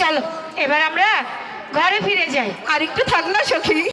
চলো এবার আমরা ঘরে ফিরে যাই। আর একটু থাক না সখী।